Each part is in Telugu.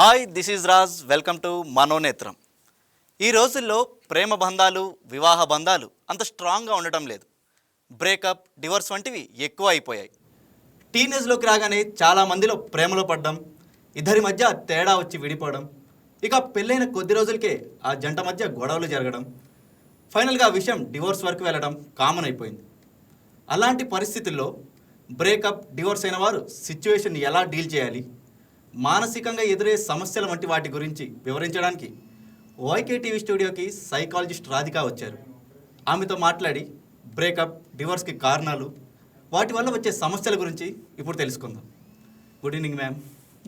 Hi this is Raj. Welcome to Manonetram. ఈ రోజుల్లో ప్రేమ బంధాలు వివాహ బంధాలు అంత స్ట్రాంగ్గా ఉండటం లేదు. బ్రేకప్ డివోర్స్ వంటివి ఎక్కువ అయిపోయాయి. టీనేజ్లోకి రాగానే చాలా మందిలో ప్రేమలో పడ్డం ఇద్దరి మధ్య తేడా వచ్చి విడిపోవడం ఇక పెళ్ళైన కొద్ది రోజులకే ఆ జంట మధ్య గొడవలు జరగడం ఫైనల్గా ఆ విషయం డివోర్స్ వరకు వెళ్ళడం కామన్ అయిపోయింది. అలాంటి పరిస్థితుల్లో బ్రేకప్ డివోర్స్ అయిన వారు సిచ్యువేషన్ ఎలా డీల్ చేయాలి? మానసికంగా ఎదురయ్యే సమస్యల వంటి వాటి గురించి వివరించడానికి వైకే టీవీ స్టూడియోకి సైకాలజిస్ట్ రాధిక వచ్చారు. ఆమెతో మాట్లాడి బ్రేకప్ డివోర్స్కి కారణాలు వాటి వల్ల వచ్చే సమస్యల గురించి ఇప్పుడు తెలుసుకుందాం. Good evening ma'am.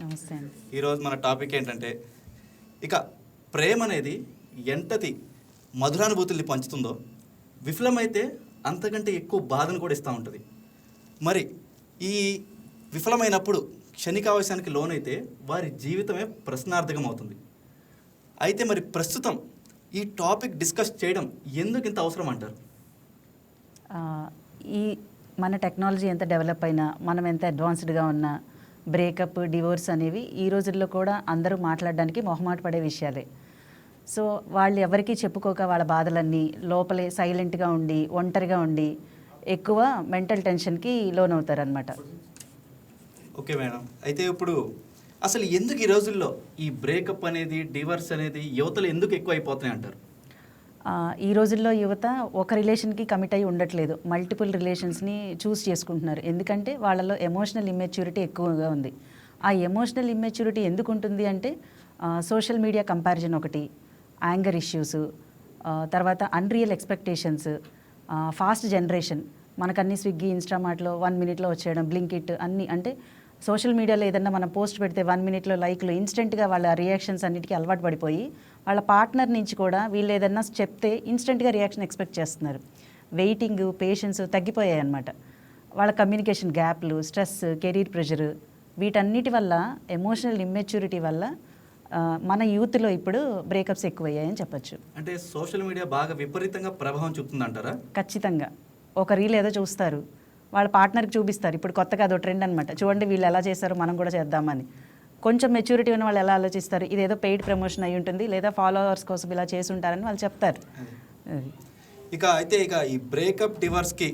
నమస్తే అండి. ఈరోజు మన టాపిక్ ఏంటంటే ఇక ప్రేమ అనేది ఎంతటి మధురానుభూతుల్ని పంచుతుందో విఫలమైతే అంతకంటే ఎక్కువ బాధను కూడా ఇస్తూ ఉంటుంది. మరి ఈ విఫలమైనప్పుడు క్షణికావేశానికి లోనైతే వారి జీవితమే ప్రశ్నార్థకం అవుతుంది అయితే మరి ప్రస్తుతం ఈ టాపిక్ డిస్కస్ చేయడం ఎందుకు ఇంత అవసరం అంటారు? ఈ మన టెక్నాలజీ ఎంత డెవలప్ అయినా మనం ఎంత అడ్వాన్స్డ్గా ఉన్నా బ్రేకప్ డివోర్స్ అనేవి ఈ రోజుల్లో కూడా అందరూ మాట్లాడడానికి మొహమాట పడే విషయాలే. సో వాళ్ళు ఎవరికీ చెప్పుకోక వాళ్ళ బాధలన్నీ లోపలే సైలెంట్గా ఉండి ఒంటరిగా ఉండి ఎక్కువ మెంటల్ టెన్షన్కి లోనవుతారనమాట ఓకే మేడం. అయితే ఇప్పుడు అసలు ఎందుకు ఈ రోజుల్లో ఈ బ్రేకప్ అనేది డివర్స్ అనేది యువతలు ఎందుకు ఎక్కువ అయిపోతున్నాయి అంటారు ఈ రోజుల్లో యువత ఒక రిలేషన్కి కమిట్ అయి ఉండట్లేదు. మల్టిపుల్ రిలేషన్స్ని చూస్ చేసుకుంటున్నారు. ఎందుకంటే వాళ్ళలో ఎమోషనల్ ఇమ్మెచ్యూరిటీ ఎక్కువగా ఉంది. ఆ ఎమోషనల్ ఇమ్మెచ్యూరిటీ ఎందుకు ఉంటుంది అంటే సోషల్ మీడియా కంపారిజన్ ఒకటి యాంగర్ ఇష్యూస్ తర్వాత అన్రియల్ ఎక్స్పెక్టేషన్స్ ఫాస్ట్ జనరేషన్ మనకన్నీ స్విగ్గీ ఇన్స్టామార్ట్లో వన్ మినిట్లో వచ్చేయడం బ్లింకిట్ అన్నీ అంటే సోషల్ మీడియాలో ఏదన్నా మనం పోస్ట్ పెడితే వన్ మినిట్లో లైక్లు ఇన్స్టెంట్గా వాళ్ళ రియాక్షన్స్ అన్నిటికీ అలవాటు పడిపోయి వాళ్ళ పార్ట్నర్ నుంచి కూడా వీళ్ళు ఏదన్నా చెప్తే ఇన్స్టెంట్గా రియాక్షన్ ఎక్స్పెక్ట్ చేస్తున్నారు. వెయిటింగ్ పేషెన్స్ తగ్గిపోయాయి అన్నమాట వాళ్ళ కమ్యూనికేషన్ గ్యాప్లు స్ట్రెస్ కెరీర్ ప్రెషర్ వీటన్నిటి వల్ల ఎమోషనల్ ఇమ్మెచ్యూరిటీ వల్ల మన యూత్లో ఇప్పుడు బ్రేకప్స్ ఎక్కువయ్యాయని చెప్పొచ్చు. అంటే సోషల్ మీడియా బాగా విపరీతంగా ప్రభావం చూపుతుందంటారా? ఖచ్చితంగా. ఒక రీల్ ఏదో చూస్తారు. వాళ్ళ పార్ట్నర్కి చూపిస్తారు. ఇప్పుడు కొత్తగా అదో ట్రెండ్ అనమాట చూడండి వీళ్ళు ఎలా చేశారో మనం కూడా చేద్దామని. కొంచెం మెచ్యూరిటీ ఉన్న వాళ్ళు ఎలా ఆలోచిస్తారు? ఇదేదో పెయిడ్ ప్రమోషన్ అయి ఉంటుంది లేదా ఫాలోవర్స్ కోసం ఇలా చేసి ఉంటారని వాళ్ళు చెప్తారు. ఇక అయితే ఇక ఈ బ్రేకప్ డివర్స్కి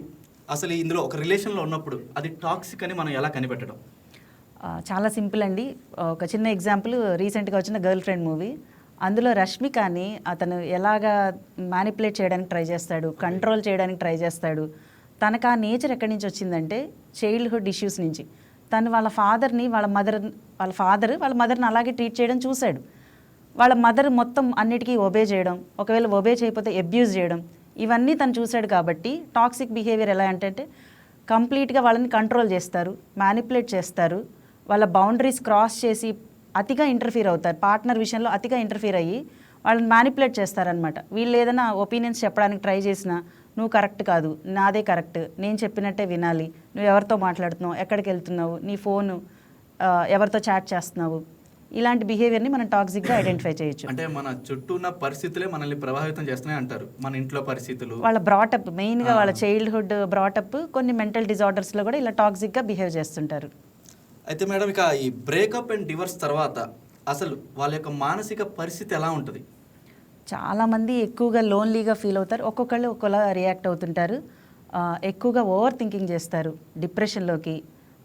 అసలు ఇందులో ఒక రిలేషన్లో ఉన్నప్పుడు అది టాక్సిక్ అని మనం ఎలా కనిపెట్టడం? చాలా సింపుల్ అండి. ఒక చిన్న ఎగ్జాంపుల్ రీసెంట్గా వచ్చిన గర్ల్ ఫ్రెండ్ మూవీ అందులో రష్మికని అతను ఎలాగా మ్యానిపులేట్ చేయడానికి ట్రై చేస్తాడు కంట్రోల్ చేయడానికి ట్రై చేస్తాడు తనకు ఆ నేచర్ ఎక్కడి నుంచి వచ్చిందంటే చైల్డ్హుడ్ ఇష్యూస్ నుంచి. తను వాళ్ళ ఫాదర్ని వాళ్ళ మదర్ వాళ్ళ ఫాదర్ వాళ్ళ మదర్ని అలాగే ట్రీట్ చేయడం చూశాడు. వాళ్ళ మదర్ మొత్తం అన్నిటికీ ఒబే చేయడం ఒకవేళ ఒబే చేయకపోతే అబ్యూజ్ చేయడం ఇవన్నీ తను చూశాడు కాబట్టి టాక్సిక్ బిహేవియర్ ఎలా అంటే కంప్లీట్గా వాళ్ళని కంట్రోల్ చేస్తారు మ్యానిపులేట్ చేస్తారు. వాళ్ళ బౌండరీస్ క్రాస్ చేసి అతిగా ఇంటర్ఫీర్ అవుతారు. పార్ట్నర్ విషయంలో అతిగా ఇంటర్ఫీర్ అయ్యి వాళ్ళని మ్యానిపులేట్ చేస్తారనమాట వీళ్ళు ఏదైనా ఒపీనియన్స్ చెప్పడానికి ట్రై చేసినా నువ్వు కరెక్ట్ కాదు నాదే కరెక్ట్ నేను చెప్పినట్టే వినాలి. నువ్వు ఎవరితో మాట్లాడుతున్నావు ఎక్కడికి వెళ్తున్నావు నీ ఫోను ఎవరితో చాట్ చేస్తున్నావు. ఇలాంటి బిహేవియర్ని మనం టాక్సిక్గా ఐడెంటిఫై చేయొచ్చు. అంటే మన చుట్టూ ఉన్న పరిస్థితులే మనల్ని ప్రభావితం చేస్తున్నాయి అంటారు. మన ఇంట్లో పరిస్థితులు. వాళ్ళ బ్రాటప్ మెయిన్గా వాళ్ళ చైల్డ్హుడ్ బ్రాటప్ కొన్ని మెంటల్ డిజార్డర్స్లో కూడా ఇలా టాక్సిక్గా బిహేవ్ చేస్తుంటారు. అయితే మేడం ఇక ఈ బ్రేకప్ అండ్ డివర్స్ తర్వాత అసలు వాళ్ళ యొక్క మానసిక పరిస్థితి ఎలా ఉంటుంది? చాలామంది ఎక్కువగా లోన్లీగా ఫీల్ అవుతారు. ఒక్కొక్కళ్ళు ఒక్కోలా రియాక్ట్ అవుతుంటారు. ఎక్కువగా ఓవర్ థింకింగ్ చేస్తారు. డిప్రెషన్లోకి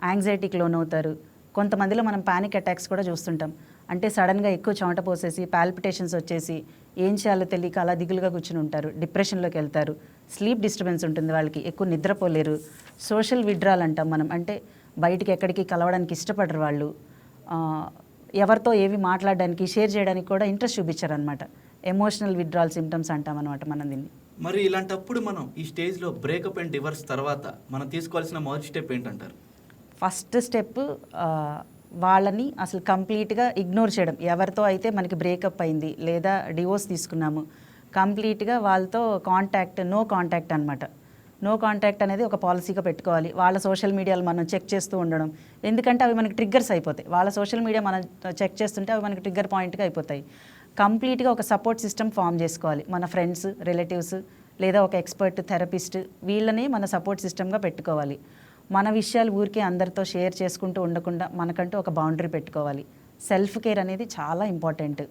యాంగ్జైటీకి లోన్ అవుతారు కొంతమందిలో మనం పానిక్ అటాక్స్ కూడా చూస్తుంటాం. అంటే సడన్గా ఎక్కువ చెమట పోసేసి పాల్పిటేషన్స్ వచ్చేసి ఏం చేయాలో తెలియక అలా దిగులుగా కూర్చుని ఉంటారు. డిప్రెషన్లోకి వెళ్తారు. స్లీప్ డిస్టర్బెన్స్ ఉంటుంది వాళ్ళకి. ఎక్కువ నిద్రపోలేరు. సోషల్ విడ్రాల్ అంటాం మనం. అంటే బయటికి ఎక్కడికి కలవడానికి ఇష్టపడరు వాళ్ళు. ఎవరితో ఏవి మాట్లాడడానికి షేర్ చేయడానికి కూడా ఇంట్రెస్ట్ చూపించారు అనమాట ఎమోషనల్ విత్డ్రాల్ సిమ్టమ్స్ అంటాం అనమాట మనం దీన్ని. మరి ఇలాంటప్పుడు మనం ఈ స్టేజ్లో బ్రేకప్ అండ్ డివర్స్ తర్వాత మనం తీసుకోవాల్సిన మొదటి స్టెప్ ఏంటంటారు? ఫస్ట్ స్టెప్ వాళ్ళని అసలు కంప్లీట్గా ఇగ్నోర్ చేయడం. ఎవరితో అయితే మనకి బ్రేకప్ అయింది లేదా డివోర్స్ తీసుకున్నాము కంప్లీట్గా వాళ్ళతో కాంటాక్ట్ నో కాంటాక్ట్ అనమాట నో కాంటాక్ట్ అనేది ఒక పాలసీగా పెట్టుకోవాలి. వాళ్ళ సోషల్ మీడియాలో మనం చెక్ చేస్తూ ఉండడం. ఎందుకంటే అవి మనకి ట్రిగ్గర్స్ అయిపోతాయి. వాళ్ళ సోషల్ మీడియా మనం చెక్ చేస్తుంటే అవి మనకి ట్రిగ్గర్ పాయింట్గా అయిపోతాయి. కంప్లీట్గా ఒక సపోర్ట్ సిస్టమ్ ఫామ్ చేసుకోవాలి. మన ఫ్రెండ్స్ రిలేటివ్స్ లేదా ఒక ఎక్స్పర్ట్ థెరపిస్ట్ వీళ్ళని మన సపోర్ట్ సిస్టమ్గా పెట్టుకోవాలి. మన విషయాలు ఊరికే అందరితో షేర్ చేసుకుంటూ ఉండకుండా మనకంటూ ఒక బౌండరీ పెట్టుకోవాలి. సెల్ఫ్ కేర్ అనేది చాలా ఇంపార్టెంట్.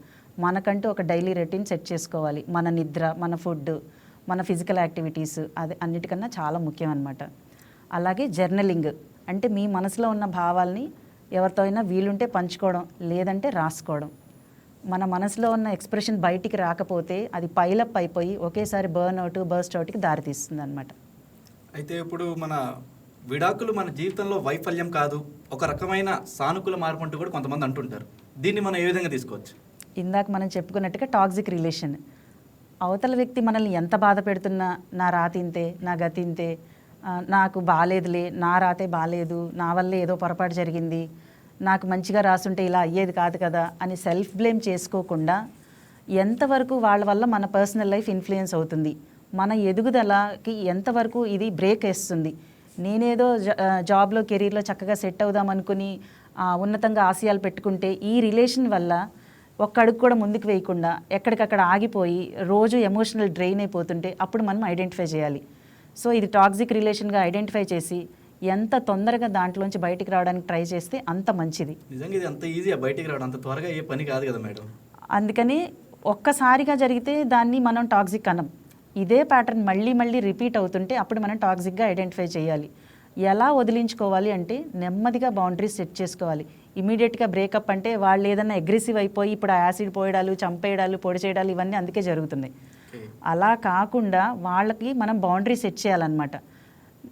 మనకంటూ ఒక డైలీ రొటీన్ సెట్ చేసుకోవాలి. మన నిద్ర మన ఫుడ్ మన ఫిజికల్ యాక్టివిటీస్ అది అన్నిటికన్నా చాలా ముఖ్యం అనమాట అలాగే జర్నలింగ్ అంటే మీ మనసులో ఉన్న భావాల్ని ఎవరితో అయినా వీలుంటే పంచుకోవడం లేదంటే రాసుకోవడం. మన మనసులో ఉన్న ఎక్స్ప్రెషన్ బయటికి రాకపోతే అది పైలప్ అయిపోయి ఒకేసారి బర్న్ అవుట్ బర్స్ట్ అవుట్కి దారితీస్తుంది అనమాట అయితే ఇప్పుడు మన విడాకులు మన జీవితంలో వైఫల్యం కాదు ఒక రకమైన సానుకూల మార్పు అంటూ కూడా కొంతమంది అంటుంటారు. దీన్ని మనం ఏ విధంగా తీసుకోవచ్చు? ఇందాక మనం చెప్పుకున్నట్టుగా టాక్సిక్ రిలేషన్ అవతల వ్యక్తి మనల్ని ఎంత బాధ పెడుతున్నా నా రాతింతే నా గతింతే నాకు బాగాలేదులే నా రాతే బాగాలేదు నా వల్లే ఏదో పొరపాటు జరిగింది నాకు మంచిగా రాసుంటే ఇలా అయ్యేది కాదు కదా అని సెల్ఫ్ బ్లేమ్ చేసుకోకుండా ఎంతవరకు వాళ్ళ వల్ల మన పర్సనల్ లైఫ్ ఇన్ఫ్లుయెన్స్ అవుతుంది? మన ఎదుగుదలకి ఎంతవరకు ఇది బ్రేక్ వేస్తుంది? నేనేదో జా- జాబ్లో కెరీర్లో చక్కగా సెట్ అవుదాం అనుకుని ఉన్నతంగా ఆశయాలు పెట్టుకుంటే ఈ రిలేషన్ వల్ల ఒక్క అడుగు కూడా ముందుకు వేయకుండా ఎక్కడికక్కడ ఆగిపోయి రోజు ఎమోషనల్ డ్రెయిన్ అయిపోతుంటే అప్పుడు మనం ఐడెంటిఫై చేయాలి. సో ఇది టాక్సిక్ రిలేషన్గా ఐడెంటిఫై చేసి ఎంత తొందరగా దాంట్లోంచి బయటికి రావడానికి ట్రై చేస్తే అంత మంచిది. నిజంగా ఇది అంత ఈజీగా బయటికి రావడం అంత త్వరగా ఏ పని కాదు కదా మేడం. అందుకని ఒక్కసారిగా జరిగితే దాన్ని మనం టాక్సిక్ అనం. ఇదే ప్యాటర్న్ మళ్ళీ మళ్ళీ రిపీట్ అవుతుంటే అప్పుడు మనం టాక్సిక్గా ఐడెంటిఫై చేయాలి. ఎలా వదిలించుకోవాలి అంటే నెమ్మదిగా బౌండరీస్ సెట్ చేసుకోవాలి. ఇమీడియట్గా బ్రేకప్ అంటే వాళ్ళు ఏదైనా అగ్రెసివ్ అయిపోయి ఇప్పుడు యాసిడ్ పోయడాలు చంపేయడాలు పొడి చేయడాలు ఇవన్నీ అందుకే జరుగుతున్నాయి. అలా కాకుండా వాళ్ళకి మనం బౌండరీ సెట్ చేయాలన్నమాట.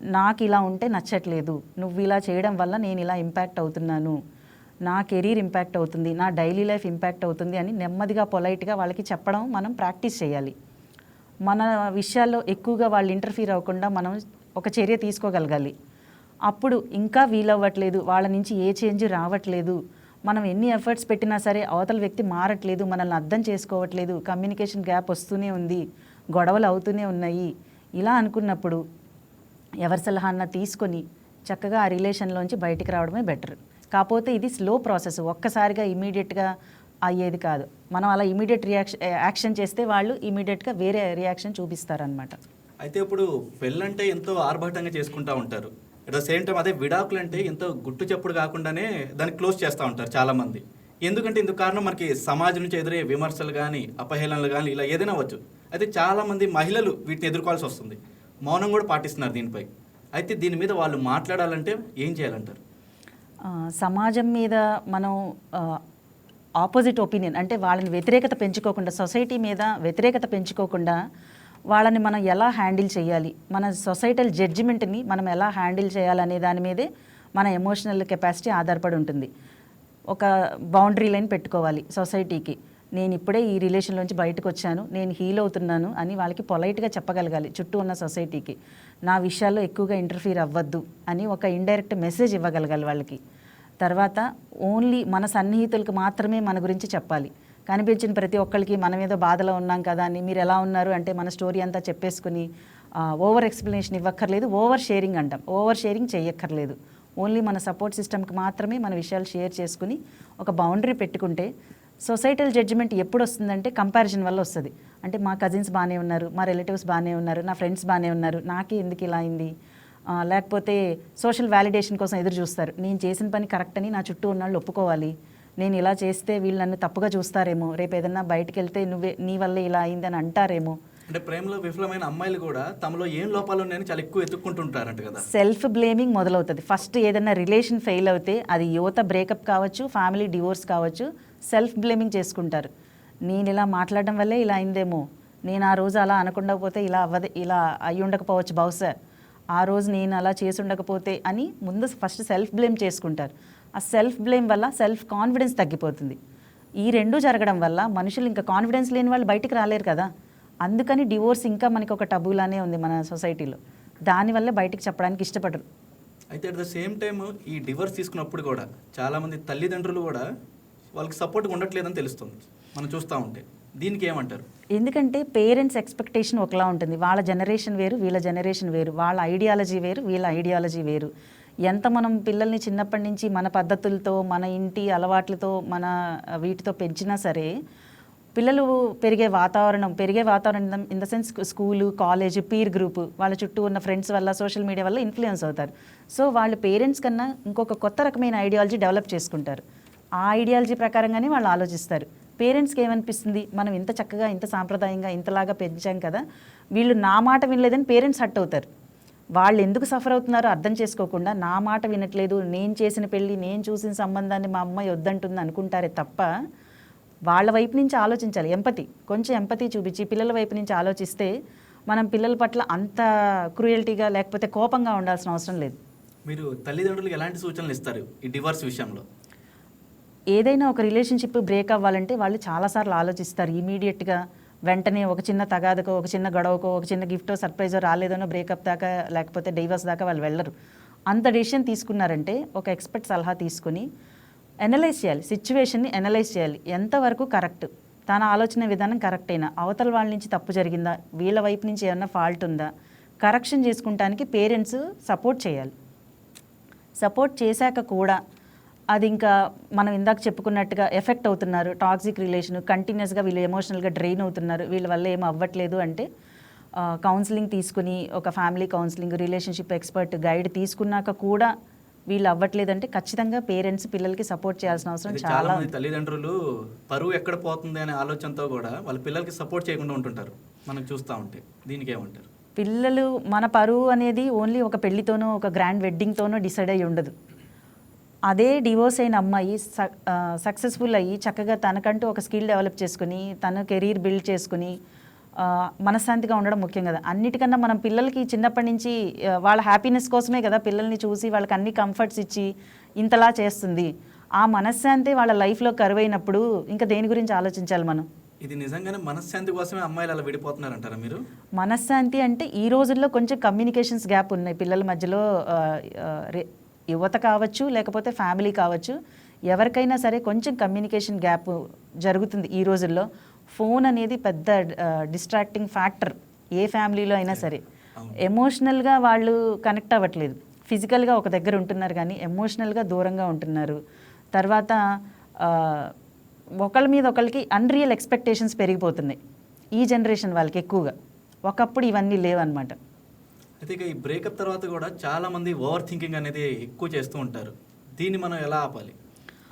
నాకు ఇలా ఉంటే నచ్చట్లేదు. నువ్వు ఇలా చేయడం వల్ల నేను ఇలా ఇంపాక్ట్ అవుతున్నాను. నా కెరీర్ ఇంపాక్ట్ అవుతుంది. నా డైలీ లైఫ్ ఇంపాక్ట్ అవుతుంది అని నెమ్మదిగా పొలైట్గా వాళ్ళకి చెప్పడం మనం ప్రాక్టీస్ చేయాలి. మన విషయాల్లో ఎక్కువగా వాళ్ళు ఇంటర్ఫీర్ అవ్వకుండా మనం ఒక చర్య తీసుకోగలగాలి. అప్పుడు ఇంకా వీలవ్వట్లేదు. వాళ్ళ నుంచి ఏ చేంజ్ రావట్లేదు. మనం ఎన్ని ఎఫర్ట్స్ పెట్టినా సరే అవతల వ్యక్తి మారట్లేదు. మనల్ని అర్థం చేసుకోవట్లేదు. కమ్యూనికేషన్ గ్యాప్ వస్తూనే ఉంది. గొడవలు అవుతూనే ఉన్నాయి. ఇలా అనుకున్నప్పుడు ఎవరి సలహాన్న తీసుకొని చక్కగా ఆ రిలేషన్లోంచి బయటికి రావడమే బెటర్. కాకపోతే ఇది స్లో ప్రాసెస్ ఒక్కసారిగా ఇమీడియట్గా అయ్యేది కాదు. మనం అలా ఇమీడియట్ రియాక్షన్ యాక్షన్ చేస్తే వాళ్ళు ఇమీడియట్గా వేరే రియాక్షన్ చూపిస్తారనమాట అయితే ఇప్పుడు పెళ్ళంటే ఎంతో ఆర్భాటంగా చేసుకుంటూ ఉంటారు. అట్ ద సేమ్ టైం అదే విడాకులు అంటే ఎంతో గుట్టు చెప్పుడు కాకుండానే దాన్ని క్లోజ్ చేస్తూ ఉంటారు చాలామంది. ఎందుకంటే ఇందుకు కారణం మనకి సమాజం నుంచి ఎదురే విమర్శలు కానీ అపహేళనలు కానీ ఇలా ఏదైనా అవ్వచ్చు. అయితే చాలామంది మహిళలు వీటిని ఎదుర్కోవాల్సి వస్తుంది. మౌనం కూడా పాటిస్తున్నారు దీనిపై. అయితే దీని మీద వాళ్ళు మాట్లాడాలంటే ఏం చేయాలంటారు? సమాజం మీద మనం ఆపోజిట్ ఒపీనియన్ అంటే వాళ్ళని వ్యతిరేకత పెంచుకోకుండా సొసైటీ మీద వ్యతిరేకత పెంచుకోకుండా వాళ్ళని మనం ఎలా హ్యాండిల్ చేయాలి? మన సొసైటల్ జడ్జిమెంట్ని మనం ఎలా హ్యాండిల్ చేయాలనే దాని మీదే మన ఎమోషనల్ కెపాసిటీ ఆధారపడి ఉంటుంది. ఒక బౌండరీ లైన్ పెట్టుకోవాలి సొసైటీకి నేను ఇప్పుడే ఈ రిలేషన్లోంచి బయటకు వచ్చాను. నేను హీల్ అవుతున్నాను అని వాళ్ళకి పొలైట్గా చెప్పగలగాలి. చుట్టూ ఉన్న సొసైటీకి నా విషయాల్లో ఎక్కువగా ఇంటర్ఫీర్ అవ్వద్దు అని ఒక ఇండైరెక్ట్ మెసేజ్ ఇవ్వగలగాలి వాళ్ళకి. తర్వాత ఓన్లీ మన సన్నిహితులకు మాత్రమే మన గురించి చెప్పాలి. కనిపించిన ప్రతి ఒక్కరికి మనం ఏదో బాధలో ఉన్నాం కదా అని మీరు ఎలా ఉన్నారు అంటే మన స్టోరీ అంతా చెప్పేసుకుని ఓవర్ ఎక్స్ప్లెనేషన్ ఇవ్వక్కర్లేదు ఓవర్ షేరింగ్ అంటాం. ఓవర్ షేరింగ్ చేయక్కర్లేదు ఓన్లీ మన సపోర్ట్ సిస్టమ్కి మాత్రమే మన విషయాలు షేర్ చేసుకుని ఒక బౌండరీ పెట్టుకుంటే సొసైటల్ జడ్జిమెంట్ ఎప్పుడు వస్తుందంటే కంపారిజన్ వల్ల వస్తుంది. అంటే మా కజిన్స్ బాగానే ఉన్నారు మా రిలేటివ్స్ బాగానే ఉన్నారు నా ఫ్రెండ్స్ బాగానే ఉన్నారు నాకే ఎందుకు ఇలా అయింది? లేకపోతే సోషల్ వ్యాలిడేషన్ కోసం ఎదురు చూస్తారు. నేను చేసిన పని కరెక్ట్ అని నా చుట్టూ ఉన్న వాళ్ళు ఒప్పుకోవాలి. నేను ఇలా చేస్తే వీళ్ళు నన్ను తప్పుగా చూస్తారేమో రేపు ఏదన్నా బయటకు వెళ్తే నువ్వే నీ వల్లే ఇలా అయిందని అంటారేమో. అంటే ప్రేమలో విఫలమైన అమ్మాయిలు కూడా తమలో ఏం లోపాలు ఉన్నాయని చాలా ఎక్కువ ఎత్తుక్కుంటుంటారంట కదా. సెల్ఫ్ బ్లేమింగ్ మొదలవుతుంది. ఫస్ట్ ఏదైనా రిలేషన్ ఫెయిల్ అవుతే అది యువత బ్రేకప్ కావచ్చు ఫ్యామిలీ డివోర్స్ కావచ్చు సెల్ఫ్ బ్లేమింగ్ చేసుకుంటారు. నేను ఇలా మాట్లాడడం వల్లే ఇలా అయిందేమో. నేను ఆ రోజు అలా అనకుండా పోతే ఇలా అవ్వదు ఇలా అయి ఉండకపోవచ్చు బహుశా. ఆ రోజు నేను అలా చేసి ఉండకపోతే అని ముందు ఫస్ట్ సెల్ఫ్ బ్లేమ్ చేసుకుంటారు. ఆ సెల్ఫ్ బ్లేమ్ వల్ల సెల్ఫ్ కాన్ఫిడెన్స్ తగ్గిపోతుంది. ఈ రెండు జరగడం వల్ల మనుషులు ఇంకా కాన్ఫిడెన్స్ లేని వాళ్ళు బయటికి రాలేరు కదా. అందుకని డివోర్స్ ఇంకా మనకి ఒక టబూలానే ఉంది మన సొసైటీలో. దానివల్ల బయటికి చెప్పడానికి ఇష్టపడరు. అయితే అట్ ద సేమ్ టైం ఈ డివర్స్ తీసుకున్నప్పుడు కూడా చాలా మంది తల్లిదండ్రులు కూడా వాళ్ళకి సపోర్ట్గా ఉండట్లేదని తెలుస్తుంది. మనం చూస్తూ ఉంటే. దీనికి ఏమంటారు? ఎందుకంటే పేరెంట్స్ ఎక్స్పెక్టేషన్ ఒకలా ఉంటుంది. వాళ్ళ జనరేషన్ వేరు వీళ్ళ జనరేషన్ వేరు. వాళ్ళ ఐడియాలజీ వేరు వీళ్ళ ఐడియాలజీ వేరు. ఎంత మనం పిల్లల్ని చిన్నప్పటి నుంచి మన పద్ధతులతో మన ఇంటి అలవాట్లతో మన వీటితో పెంచినా సరే పిల్లలు పెరిగే వాతావరణం పెరిగే వాతావరణం in the sense school college peer group వాళ్ళ చుట్టూ ఉన్న ఫ్రెండ్స్ వల్ల సోషల్ మీడియా వల్ల ఇన్ఫ్లుయెన్స్ అవుతారు. సో వాళ్ళు పేరెంట్స్ కన్నా ఇంకొక కొత్త రకమైన ఐడియాలజీ డెవలప్ చేసుకుంటారు. ఆ ఐడియాలజీ ప్రకారంగానే వాళ్ళు ఆలోచిస్తారు. పేరెంట్స్కి ఏమనిపిస్తుంది? మనం ఇంత చక్కగా ఇంత సాంప్రదాయంగా ఇంతలాగా పెంచాం కదా వీళ్ళు నా మాట వినలేదని పేరెంట్స్ హట్ అవుతారు. వాళ్ళు ఎందుకు సఫర్ అవుతున్నారో అర్థం చేసుకోకుండా నా మాట వినట్లేదు నేను చేసిన పెళ్ళి నేను చూసిన సంబంధాన్ని మా అమ్మాయి వద్దంటుంది అనుకుంటారే తప్ప వాళ్ళ వైపు నుంచి ఆలోచించాలి. ఎంపతి కొంచెం ఎంపతి చూపించి పిల్లల వైపు నుంచి ఆలోచిస్తే మనం పిల్లల పట్ల అంత క్రూయల్టీగా లేకపోతే కోపంగా ఉండాల్సిన అవసరం లేదు. మీరు తల్లిదండ్రులకు ఎలాంటి సూచనలు ఇస్తారు ఈ డివర్స్ విషయంలో? ఏదైనా ఒక రిలేషన్షిప్ బ్రేక్ అవ్వాలంటే వాళ్ళు చాలాసార్లు ఆలోచిస్తారు. ఇమీడియట్గా వెంటనే ఒక చిన్న తగాదకో ఒక చిన్న గొడవకో ఒక చిన్న గిఫ్టో సర్ప్రైజో రాలేదనో బ్రేకప్ దాకా లేకపోతే డైవర్స్ దాకా వాళ్ళు వెళ్ళరు. అంత డెసిషన్ తీసుకున్నారంటే ఒక ఎక్స్పర్ట్ సలహా తీసుకుని అనలైజ్ చేయాలి. సిచ్యువేషన్ని అనలైజ్ చేయాలి. ఎంతవరకు కరెక్ట్ తన ఆలోచన విధానం కరెక్ట్ అయినా అవతల వాళ్ళ నుంచి తప్పు జరిగిందా? వీళ్ళ వైపు నుంచి ఏమన్నా ఫాల్ట్ ఉందా? కరెక్షన్ చేసుకుంటానికి పేరెంట్స్ సపోర్ట్ చేయాలి. సపోర్ట్ చేశాక కూడా అది ఇంకా మనం ఇందాక చెప్పుకున్నట్టుగా ఎఫెక్ట్ అవుతున్నారు. టాక్సిక్ రిలేషన్ కంటిన్యూస్గా వీళ్ళు ఎమోషనల్గా డ్రైన్ అవుతున్నారు. వీళ్ళ వల్ల ఏం అవ్వట్లేదు అంటే కౌన్సిలింగ్ తీసుకుని ఒక family counselling relationship expert guide తీసుకున్నాక కూడా వీళ్ళు అవ్వట్లేదంటే ఖచ్చితంగా పేరెంట్స్ పిల్లలకి సపోర్ట్ చేయాల్సిన అవసరం చాలా మంది తల్లిదండ్రులు పరువు ఎక్కడ పోతుంది అనే ఆలోచనతో కూడా వాళ్ళ పిల్లలకి సపోర్ట్ చేయకుండా ఉంటుంటారు మనకు చూస్తూ ఉంటే. దీనికి ఏమంటారు? పిల్లలు మన పరువు అనేది ఓన్లీ ఒక పెళ్ళితోనో ఒక గ్రాండ్ వెడ్డింగ్తోనో డిసైడ్ అయ్యి ఉండదు. అదే డివోర్స్ అయిన అమ్మాయి సక్సెస్ఫుల్ అయ్యి చక్కగా తనకంటూ ఒక స్కిల్ డెవలప్ చేసుకుని తన కెరీర్ బిల్డ్ చేసుకుని మనశ్శాంతిగా ఉండడం ముఖ్యం కదా. అన్నిటికన్నా మనం పిల్లలకి చిన్నప్పటి నుంచి వాళ్ళ హ్యాపీనెస్ కోసమే కదా పిల్లల్ని చూసి వాళ్ళకి అన్ని కంఫర్ట్స్ ఇచ్చి ఇంతలా చేస్తుంది. ఆ మనశ్శాంతి వాళ్ళ లైఫ్లో కరువైనప్పుడు ఇంకా దేని గురించి ఆలోచించాలి మనం? ఇది నిజంగానే మనశ్శాంతి కోసమే అమ్మాయిలు అలా విడిపోతున్నారంటారా మీరు? మనశ్శాంతి అంటే ఈ రోజుల్లో కొంచెం కమ్యూనికేషన్స్ గ్యాప్ ఉన్నాయి. పిల్లల మధ్యలో యువత కావచ్చు లేకపోతే ఫ్యామిలీ కావచ్చు. ఎవరికైనా సరే కొంచెం కమ్యూనికేషన్ గ్యాప్ జరుగుతుంది ఈ రోజుల్లో. ఫోన్ అనేది పెద్ద డిస్ట్రాక్టింగ్ ఫ్యాక్టర్ ఏ ఫ్యామిలీలో అయినా సరే. ఎమోషనల్గా వాళ్ళు కనెక్ట్ అవ్వట్లేదు. ఫిజికల్గా ఒక దగ్గర ఉంటున్నారు కానీ ఎమోషనల్గా దూరంగా ఉంటున్నారు. తర్వాత ఒకళ్ళ మీద ఒకళ్ళకి అన్రియల్ ఎక్స్పెక్టేషన్స్ పెరిగిపోతున్నాయి. ఈ జనరేషన్ వాళ్ళకి ఎక్కువగా. ఒకప్పుడు ఇవన్నీ లేవన్నమాట. అయితే ఇక ఈ బ్రేకప్ తర్వాత కూడా చాలా మంది ఓవర్ థింకింగ్ అనేది ఎక్కువ చేస్తూ ఉంటారు. దీన్ని మనం ఎలా ఆపాలి?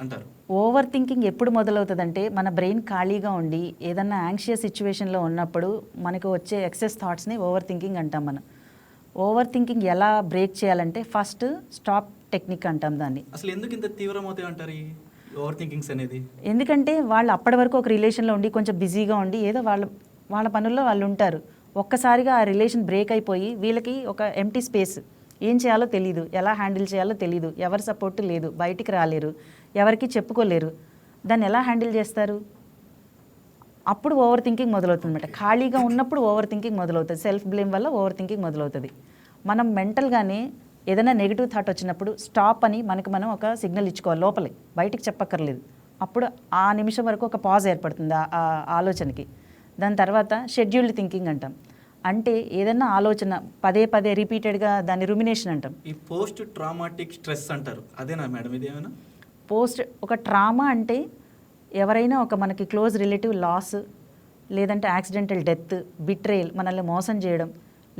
అంటారు. ఓవర్ థింకింగ్ ఎప్పుడు మొదలవుతుందంటే మన బ్రెయిన్ ఖాళీగా ఉండి ఏదన్నా యాంగ్షియస్ సిచ్యువేషన్లో ఉన్నప్పుడు మనకు వచ్చే ఎక్సెస్ థాట్స్ని ఓవర్ థింకింగ్ అంటాం మనం. ఓవర్ థింకింగ్ ఎలా బ్రేక్ చేయాలంటే ఫస్ట్ స్టాప్ టెక్నిక్ అంటాం దాన్ని. అసలు ఎందుకు ఇంత తీవ్రమవుతాయి అంటారు ఓవర్ థింకింగ్స్ అనేది? ఎందుకంటే వాళ్ళు అప్పటి వరకు ఒక రిలేషన్లో ఉండి కొంచెం బిజీగా ఉండి ఏదో వాళ్ళ వాళ్ళ పనుల్లో వాళ్ళు ఉంటారు. ఒక్కసారిగా ఆ రిలేషన్ బ్రేక్ అయిపోయి వీళ్ళకి ఒక ఎంటీ స్పేస్ ఏం చేయాలో తెలియదు ఎలా హ్యాండిల్ చేయాలో తెలియదు ఎవరి సపోర్ట్ లేదు బయటికి రాలేరు. ఎవరికి చెప్పుకోలేరు. దాన్ని ఎలా హ్యాండిల్ చేస్తారు? అప్పుడు ఓవర్ థింకింగ్ మొదలవుతుంది అనమాట ఖాళీగా ఉన్నప్పుడు ఓవర్ థింకింగ్ మొదలవుతుంది. సెల్ఫ్ బ్లేమ్ వల్ల ఓవర్ థింకింగ్ మొదలవుతుంది. మనం మెంటల్గానే ఏదైనా నెగిటివ్ థాట్ వచ్చినప్పుడు స్టాప్ అని మనకు మనం ఒక సిగ్నల్ ఇచ్చుకోవాలి లోపలే. బయటికి చెప్పక్కర్లేదు. అప్పుడు ఆ నిమిషం వరకు ఒక పాజ్ ఏర్పడుతుంది ఆ- ఆలోచనకి. దాని తర్వాత షెడ్యూల్డ్ థింకింగ్ అంటాం. అంటే ఏదైనా ఆలోచన పదే పదే రిపీటెడ్గా దాన్ని రుమినేషన్ అంటాం. ఈ పోస్ట్ ట్రామాటిక్ స్ట్రెస్ అంటారు. అదేనా మేడం? ఇదేమైనా? పోస్ట్ ఒక ట్రామా అంటే ఎవరైనా ఒక మనకి క్లోజ్ రిలేటివ్ లాస్ లేదంటే యాక్సిడెంటల్ డెత్ బిట్రేల్ మనల్ని మోసం చేయడం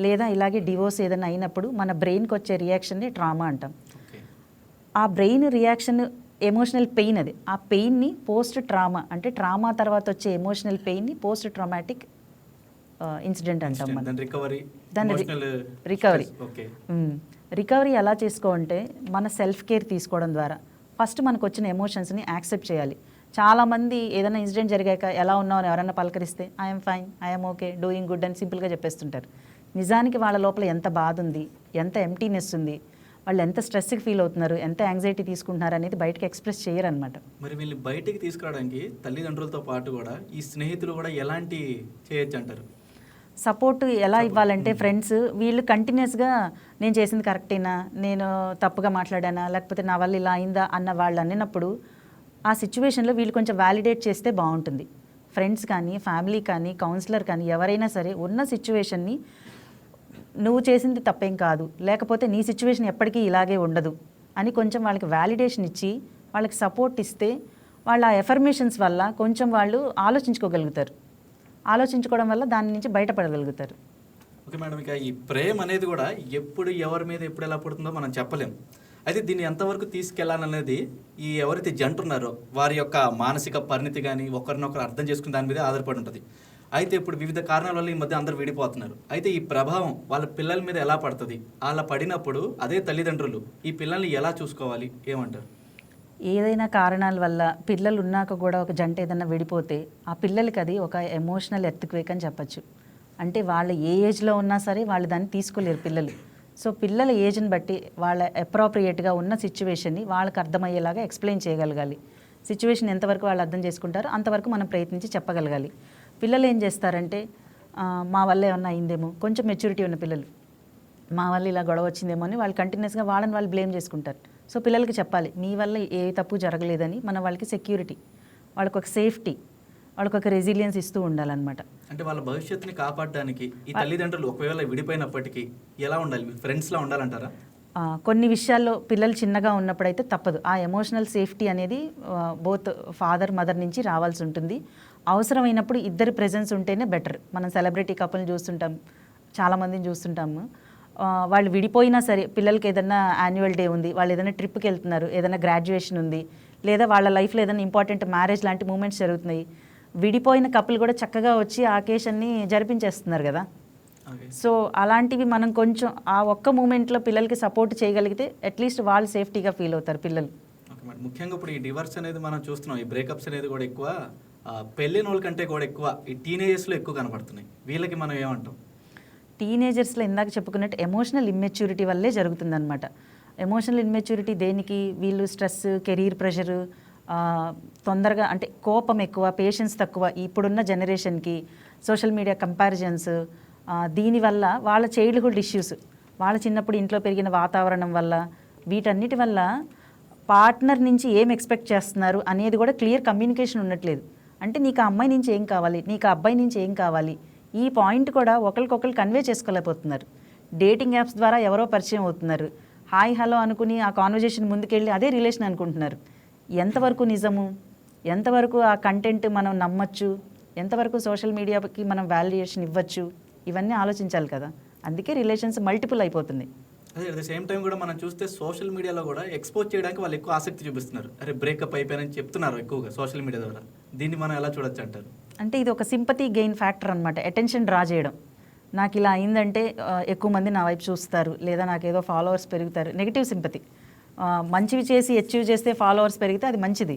లేదా ఇలాగే డివోర్స్ ఏదైనా అయినప్పుడు మన బ్రెయిన్కి వచ్చే రియాక్షన్ని ట్రామా అంటాం. ఆ బ్రెయిన్ రియాక్షన్ ఎమోషనల్ పెయిన్ అది. ఆ పెయిన్ని పోస్ట్ ట్రామా అంటే ట్రామా తర్వాత వచ్చే ఎమోషనల్ పెయిన్ని పోస్ట్ ట్రామాటిక్ ఇన్సిడెంట్ అంటాం మనం. దాని రికవరీ. రికవరీ. ఎలా చేసుకోవాలంటే మన సెల్ఫ్ కేర్ తీసుకోవడం ద్వారా. ఫస్ట్ మనకు వచ్చిన ఎమోషన్స్ని యాక్సెప్ట్ చేయాలి. చాలామంది ఏదైనా ఇన్సిడెంట్ జరిగాక ఎలా ఉన్నావు అని ఎవరైనా పలకరిస్తే I'm fine I'm okay doing good అని సింపుల్గా చెప్పేస్తుంటారు. నిజానికి వాళ్ళ లోపల ఎంత బాధ ఉంది ఎంత ఎంటీనెస్ ఉంది వాళ్ళు ఎంత స్ట్రెస్కి ఫీల్ అవుతున్నారు ఎంత యాంగ్జైటీ తీసుకుంటున్నారు అనేది బయటకి ఎక్స్ప్రెస్ చేయరు అనమాట మరి వీళ్ళు బయటికి తీసుకురావడానికి తల్లిదండ్రులతో పాటు కూడా ఈ స్నేహితులు కూడా ఎలాంటి చేయొచ్చు అంటారు? సపోర్ట్ ఎలా ఇవ్వాలంటే ఫ్రెండ్స్ వీళ్ళు కంటిన్యూస్గా నేను చేసింది కరెక్టేనా? నేను తప్పుగా మాట్లాడానా? లేకపోతే నా వల్ల ఇలా అయిందా అన్న వాళ్ళు అన్నప్పుడు ఆ సిచ్యువేషన్లో వీళ్ళు కొంచెం వ్యాలిడేట్ చేస్తే బాగుంటుంది. ఫ్రెండ్స్ కానీ ఫ్యామిలీ కానీ కౌన్సిలర్ కానీ ఎవరైనా సరే ఉన్న సిచ్యువేషన్ని నువ్వు చేసింది తప్పేం కాదు. లేకపోతే నీ సిచ్యువేషన్ ఎప్పటికీ ఇలాగే ఉండదు అని కొంచెం వాళ్ళకి వ్యాలిడేషన్ ఇచ్చి వాళ్ళకి సపోర్ట్ ఇస్తే వాళ్ళ ఎఫర్మేషన్స్ వల్ల కొంచెం వాళ్ళు ఆలోచించుకోగలుగుతారు. ఆలోచించుకోవడం వల్ల దాని నుంచి బయటపడగలుగుతారు. ఓకే మేడం ఇక ఈ ప్రేమ అనేది కూడా ఎప్పుడు ఎవరి మీద ఎప్పుడు ఎలా పడుతుందో మనం చెప్పలేం. అయితే దీన్ని ఎంతవరకు తీసుకెళ్ళాలనేది ఈ ఎవరైతే జంట ఉన్నారో వారి యొక్క మానసిక పరిణితి కానీ ఒకరినొకరు అర్థం చేసుకుని దాని మీద ఆధారపడి ఉంటుంది. అయితే ఇప్పుడు వివిధ కారణాల వల్ల ఈ మధ్య అందరూ విడిపోతున్నారు. అయితే ఈ ప్రభావం వాళ్ళ పిల్లల మీద ఎలా పడుతుంది? అలా పడినప్పుడు అదే తల్లిదండ్రులు ఈ పిల్లల్ని ఎలా చూసుకోవాలి? ఏమంటారు? ఏదైనా కారణాల వల్ల పిల్లలు ఉన్నాక కూడా ఒక జంట ఏదైనా విడిపోతే ఆ పిల్లలకి అది ఒక ఎమోషనల్ ఎత్తుక్వేక్ అని చెప్పచ్చు. అంటే వాళ్ళ ఏ ఏజ్లో ఉన్నా సరే వాళ్ళు దాన్ని తీసుకోలేరు పిల్లలు. సో పిల్లల ఏజ్ని బట్టి వాళ్ళ అప్రోప్రియేట్గా ఉన్న సిచ్యువేషన్ని వాళ్ళకి అర్థమయ్యేలాగా ఎక్స్ప్లెయిన్ చేయగలగాలి. సిచ్యువేషన్ ఎంతవరకు వాళ్ళు అర్థం చేసుకుంటారో అంతవరకు మనం ప్రయత్నించి చెప్పగలగాలి. పిల్లలు ఏం చేస్తారంటే మా వల్ల ఏమన్నా అయిందేమో? కొంచెం మెచ్యూరిటీ ఉన్న పిల్లలు. మా వల్ల ఇలా గొడవ వచ్చిందేమో అని వాళ్ళు కంటిన్యూస్గా వాళ్ళని వాళ్ళు బ్లేమ్ చేసుకుంటారు. సో పిల్లలకి చెప్పాలి మీ వల్ల ఏ తప్పు జరగలేదని మనం వాళ్ళకి సెక్యూరిటీ వాళ్ళకి ఒక సేఫ్టీ వాళ్ళకి ఒక రెసిలియన్స్ ఇస్తూ ఉండాలన్నమాట. అంటే వాళ్ళ భవిష్యత్తుని కాపాడడానికి ఈ తల్లిదండ్రులు ఒకవేళ విడిపోయినప్పటికీ ఎలా ఉండాలి? ఫ్రెండ్స్లా ఉండాలంటారా? కొన్ని విషయాల్లో పిల్లలు చిన్నగా ఉన్నప్పుడైతే తప్పదు. ఆ ఎమోషనల్ సేఫ్టీ అనేది బోత్ ఫాదర్ మదర్ నుంచి రావాల్సి ఉంటుంది. అవసరమైనప్పుడు ఇద్దరి ప్రెజెన్స్ ఉంటేనే బెటర్ మనం సెలబ్రిటీ కపుల్ని చూస్తుంటాం చాలామందిని చూస్తుంటాము. వాళ్ళు విడిపోయినా సరే పిల్లలకి ఏదైనా యాన్యువల్ డే ఉంది వాళ్ళు ఏదైనా ట్రిప్కి వెళ్తున్నారు ఏదైనా గ్రాడ్యుయేషన్ ఉంది లేదా వాళ్ళ లైఫ్లో ఏదైనా ఇంపార్టెంట్ మ్యారేజ్ లాంటి మూమెంట్స్ జరుగుతున్నాయి విడిపోయిన కపుల్ కూడా చక్కగా వచ్చి ఆ అకేషన్ని జరిపించేస్తున్నారు కదా. సో అలాంటివి మనం కొంచెం ఆ ఒక్క మూమెంట్లో పిల్లలకి సపోర్ట్ చేయగలిగితే అట్లీస్ట్ వాళ్ళు సేఫ్టీగా ఫీల్ అవుతారు పిల్లలు. ముఖ్యంగా ఇప్పుడు ఈ డివర్స్ అనేది మనం చూస్తున్నాం ఈ బ్రేకప్స్ అనేది కూడా ఎక్కువ పెళ్ళైన వాళ్ళ కంటే కూడా ఎక్కువ ఈ టీనేజర్స్లో ఎక్కువ కనపడుతున్నాయి వీళ్ళకి మనం ఏమంటాం? టీనేజర్స్లో ఇందాక చెప్పుకున్నట్టు ఎమోషనల్ ఇమ్మెచ్యూరిటీ వల్లే జరుగుతుందనమాట ఎమోషనల్ ఇమ్మెచ్యూరిటీ దేనికి? వీళ్ళు స్ట్రెస్ కెరీర్ ప్రెషరు తొందరగా అంటే కోపం ఎక్కువ పేషెన్స్ తక్కువ ఇప్పుడున్న జనరేషన్కి సోషల్ మీడియా కంపారిజన్స్ దీనివల్ల వాళ్ళ చైల్డ్హుడ్ ఇష్యూస్ వాళ్ళ చిన్నప్పుడు ఇంట్లో పెరిగిన వాతావరణం వల్ల వీటన్నిటి వల్ల పార్ట్నర్ నుంచి ఏం ఎక్స్పెక్ట్ చేస్తున్నారు అనేది కూడా క్లియర్ కమ్యూనికేషన్ ఉండట్లేదు. అంటే నీకు ఆ అమ్మాయి నుంచి ఏం కావాలి? నీకు ఆ అబ్బాయి నుంచి ఏం కావాలి? ఈ పాయింట్ కూడా ఒకరికొకరు కన్వే చేసుకోలేకపోతున్నారు. డేటింగ్ యాప్స్ ద్వారా ఎవరో పరిచయం అవుతున్నారు. హాయ్ హలో అనుకుని ఆ కాన్వర్జేషన్ ముందుకెళ్ళి అదే రిలేషన్ అనుకుంటున్నారు. ఎంతవరకు నిజము? ఎంతవరకు ఆ కంటెంట్ మనం నమ్మచ్చు? ఎంతవరకు సోషల్ మీడియాకి మనం వాల్యుయేషన్ ఇవ్వచ్చు? ఇవన్నీ ఆలోచించాలి కదా. అందుకే రిలేషన్స్ మల్టిపుల్ అయిపోతున్నాయి అదే అట్ ద సేమ్ టైం కూడా మనం చూస్తే సోషల్ మీడియాలో కూడా ఎక్స్పోజ్ చేయడానికి వాళ్ళు ఎక్కువ ఆసక్తి చూపిస్తున్నారు. అరే బ్రేకప్ అయిపోయారని చెప్తున్నారు ఎక్కువగా సోషల్ మీడియా ద్వారా. దీన్ని మనం ఎలా చూడొచ్చు అంటారు? అంటే ఇది ఒక సింపతి గెయిన్ ఫ్యాక్టర్ అనమాట అటెన్షన్ డ్రా చేయడం. నాకు ఇలా అయిందంటే ఎక్కువ మంది నా వైపు చూస్తారు లేదా నాకు ఏదో ఫాలోవర్స్ పెరుగుతారు. Negative sympathy. మంచివి చేసి అచీవ్ చేస్తే ఫాలోవర్స్ పెరిగితే అది మంచిది.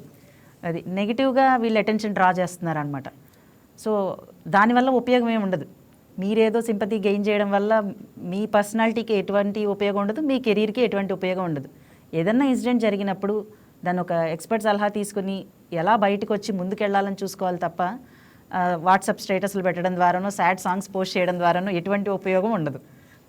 అది నెగిటివ్గా వీళ్ళు అటెన్షన్ డ్రా చేస్తున్నారు అనమాట సో దానివల్ల ఉపయోగం ఏమి ఉండదు. మీరేదో సింపతి గెయిన్ చేయడం వల్ల మీ పర్సనాలిటీకి ఎటువంటి ఉపయోగం ఉండదు మీ కెరీర్కి ఎటువంటి ఉపయోగం ఉండదు. ఏదన్నా ఇన్సిడెంట్ జరిగినప్పుడు దాన్ని ఒక ఎక్స్పర్ట్ సలహా తీసుకుని ఎలా బయటకు వచ్చి ముందుకెళ్ళాలని చూసుకోవాలి తప్ప వాట్సాప్ స్టేటస్లు పెట్టడం ద్వారానో సాడ్ సాంగ్స్ పోస్ట్ చేయడం ద్వారానో ఎటువంటి ఉపయోగం ఉండదు.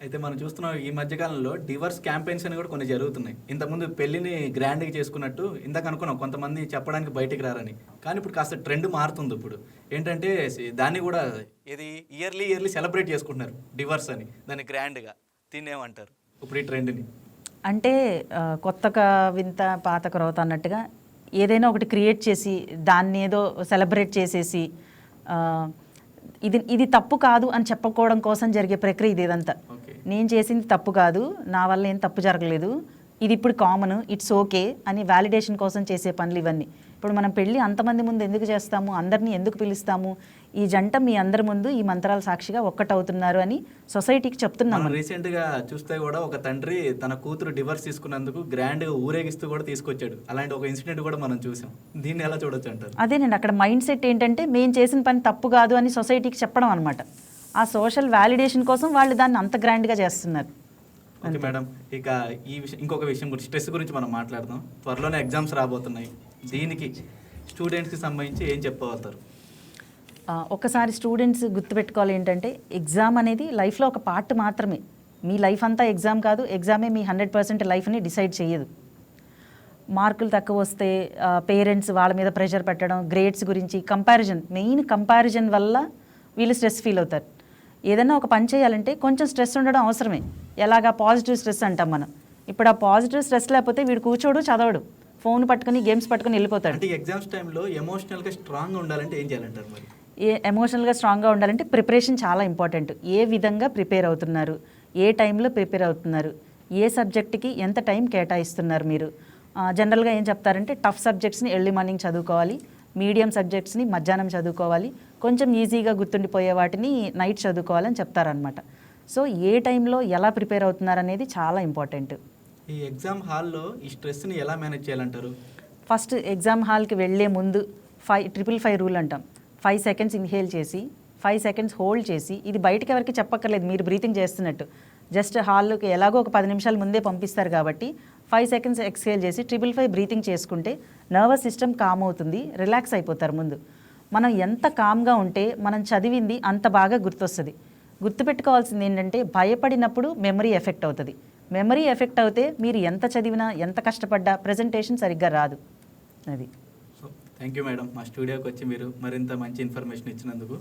అయితే మనం చూస్తున్నాం ఈ మధ్య కాలంలో డివర్స్ క్యాంపెయిన్స్ అని కూడా కొన్ని జరుగుతున్నాయి. ఇంతకుముందు పెళ్ళిని గ్రాండ్గా చేసుకున్నట్టు ఇందాక అనుకున్నాం కొంతమంది చెప్పడానికి బయటికి రారని. కానీ ఇప్పుడు కాస్త ట్రెండ్ మారుతుంది ఇప్పుడు. ఏంటంటే దాన్ని కూడా ఇది ఇయర్లీ ఇయర్లీ సెలబ్రేట్ చేసుకుంటున్నారు డివర్స్ అని. దాన్ని గ్రాండ్గా దీన్ని ఏమంటారు ఇప్పుడు ఈ ట్రెండ్ని. అంటే ఆ, కొత్తక వింత పాత క్రొత్త అన్నట్టుగా ఏదైనా ఒకటి క్రియేట్ చేసి దాన్ని ఏదో సెలబ్రేట్ చేసేసి ఇది ఇది తప్పు కాదు అని చెప్పుకోవడం కోసం జరిగే ప్రక్రియ ఇది ఇదంతా. నేను చేసింది తప్పు కాదు నా వల్ల ఏం తప్పు జరగలేదు ఇది ఇప్పుడు కామన్ ఇట్స్ ఓకే అని వ్యాలిడేషన్ కోసం చేసే పనులు ఇవన్నీ. ఇప్పుడు మనం పెళ్ళి అంతమంది ముందు ఎందుకు చేస్తాము? అందరినీ ఎందుకు పిలుస్తాము? ఈ జంట మీ అందరి ముందు ఈ మంత్రాల సాక్షిగా ఒక్కటవుతున్నారు అని సొసైటీకి చెప్తున్నాం. రీసెంట్గా చూస్తే కూడా ఒక తండ్రి తన కూతురు డివర్స్ తీసుకున్నందుకు గ్రాండ్గా ఊరేగిస్తూ కూడా తీసుకొచ్చాడు. అలాంటి ఒక ఇన్సిడెంట్ కూడా మనం చూసాం. దీన్ని ఎలా చూడొచ్చు అంటారు? అదేనండి అక్కడ మైండ్ సెట్ ఏంటంటే మేము చేసిన పని తప్పు కాదు అని సొసైటీకి చెప్పడం అనమాట ఆ సోషల్ వ్యాలిడేషన్ కోసం వాళ్ళు దాన్ని అంత గ్రాండ్గా చేస్తున్నారు. Okay madam. ఇక ఈ విషయం ఇంకొక విషయం గురించి స్ట్రెస్ గురించి మనం మాట్లాడదాం. త్వరలోనే ఎగ్జామ్స్ రాబోతున్నాయి. దీనికి స్టూడెంట్స్కి సంబంధించి ఏం చెప్పగలుగుతారు? ఒకసారి స్టూడెంట్స్ గుర్తుపెట్టుకోవాలి ఏంటంటే ఎగ్జామ్ అనేది లైఫ్లో ఒక పార్ట్ మాత్రమే. మీ లైఫ్ అంతా ఎగ్జామ్ కాదు ఎగ్జామే మీ హండ్రెడ్ పర్సెంట్ లైఫ్ని డిసైడ్ చేయదు. మార్కులు తక్కువ వస్తే పేరెంట్స్ వాళ్ళ మీద ప్రెషర్ పెట్టడం గ్రేడ్స్ గురించి కంపారిజన్ మెయిన్ కంపారిజన్ వల్ల వీళ్ళు స్ట్రెస్ ఫీల్ అవుతారు. ఏదైనా ఒక పని చేయాలంటే కొంచెం స్ట్రెస్ ఉండడం అవసరమే. ఎలాగా పాజిటివ్ స్ట్రెస్ అంటాం మనం. ఇప్పుడు ఆ పాజిటివ్ స్ట్రెస్ లేకపోతే వీడు కూర్చోడు చదవడు. ఫోన్ పట్టుకుని గేమ్స్ పట్టుకుని వెళ్ళిపోతాడు. అంటే ఎగ్జామ్స్ టైంలో ఎమోషనల్గా స్ట్రాంగ్గా ఉండాలంటే ఏం చేయాలంటారు మరి? ఏ ఎమోషనల్గా స్ట్రాంగ్గా ఉండాలంటే ప్రిపరేషన్ చాలా ఇంపార్టెంట్ ఏ విధంగా ప్రిపేర్ అవుతున్నారు? ఏ టైంలో ప్రిపేర్ అవుతున్నారు? ఏ సబ్జెక్ట్కి ఎంత టైం కేటాయిస్తున్నారు మీరు? జనరల్గా ఏం చెప్తారంటే టఫ్ సబ్జెక్ట్స్ని ఎర్లీ మార్నింగ్ చదువుకోవాలి మీడియం సబ్జెక్ట్స్ని మధ్యాహ్నం చదువుకోవాలి కొంచెం ఈజీగా గుర్తుండిపోయే వాటిని నైట్ చదువుకోవాలని చెప్తారనమాట సో ఏ టైంలో ఎలా ప్రిపేర్ అవుతున్నారు అనేది చాలా ఇంపార్టెంట్ ఈ ఎగ్జామ్ హాల్లో ఈ స్ట్రెస్ని ఎలా మేనేజ్ చేయాలంటారు? ఫస్ట్ ఎగ్జామ్ హాల్కి వెళ్ళే ముందు ఫైవ్ ట్రిపుల్ ఫైవ్ రూల్ అంటాం. ఫైవ్ సెకండ్స్ ఇన్హేల్ చేసి ఫైవ్ సెకండ్స్ హోల్డ్ చేసి ఇది బయటకి ఎవరికి చెప్పక్కర్లేదు మీరు బ్రీతింగ్ చేస్తున్నట్టు. జస్ట్ హాల్లోకి ఎలాగో ఒక పది నిమిషాల ముందే పంపిస్తారు కాబట్టి ఫైవ్ సెకండ్స్ ఎక్స్హేల్ చేసి ట్రిపుల్ ఫైవ్ బ్రీతింగ్ చేసుకుంటే నర్వస్ సిస్టమ్ కామ్ అవుతుంది రిలాక్స్ అయిపోతారు ముందు. మనం ఎంత కామ్గా ఉంటే మనం చదివింది అంత బాగా గుర్తొస్తుంది. గుర్తుపెట్టుకోవాల్సింది ఏంటంటే భయపడినప్పుడు మెమరీ ఎఫెక్ట్ అవుతుంది. మెమరీ ఎఫెక్ట్ అవుతే మీరు ఎంత చదివినా ఎంత కష్టపడ్డా ప్రజెంటేషన్ సరిగ్గా రాదు. అది. సో థ్యాంక్ యూ మేడం మా స్టూడియోకి వచ్చి మీరు మరింత మంచి ఇన్ఫర్మేషన్ ఇచ్చినందుకు.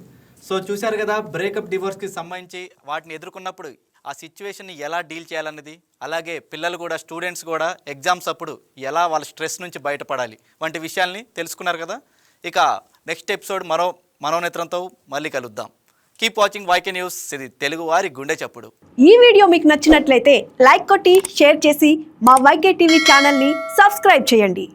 సో చూశారు కదా బ్రేకప్ డివోర్స్కి సంబంధించి వాటిని ఎదుర్కొన్నప్పుడు ఆ సిచ్యువేషన్ని ఎలా డీల్ చేయాలన్నది? అలాగే పిల్లలు కూడా స్టూడెంట్స్ కూడా ఎగ్జామ్స్ అప్పుడు ఎలా వాళ్ళ స్ట్రెస్ నుంచి బయటపడాలి? వంటి విషయాల్ని తెలుసుకున్నారు కదా. ఇక నెక్స్ట్ ఎపిసోడ్ మరో మనోనేత్రంతో మళ్ళీ కలుద్దాం. కీప్ వాచింగ్ వైకే న్యూస్ ఇది తెలుగు వారి గుండె చప్పుడు. ఈ వీడియో మీకు నచ్చినట్లయితే లైక్ కొట్టి షేర్ చేసి మా వైకే టీవీ ఛానల్ని సబ్స్క్రైబ్ చేయండి.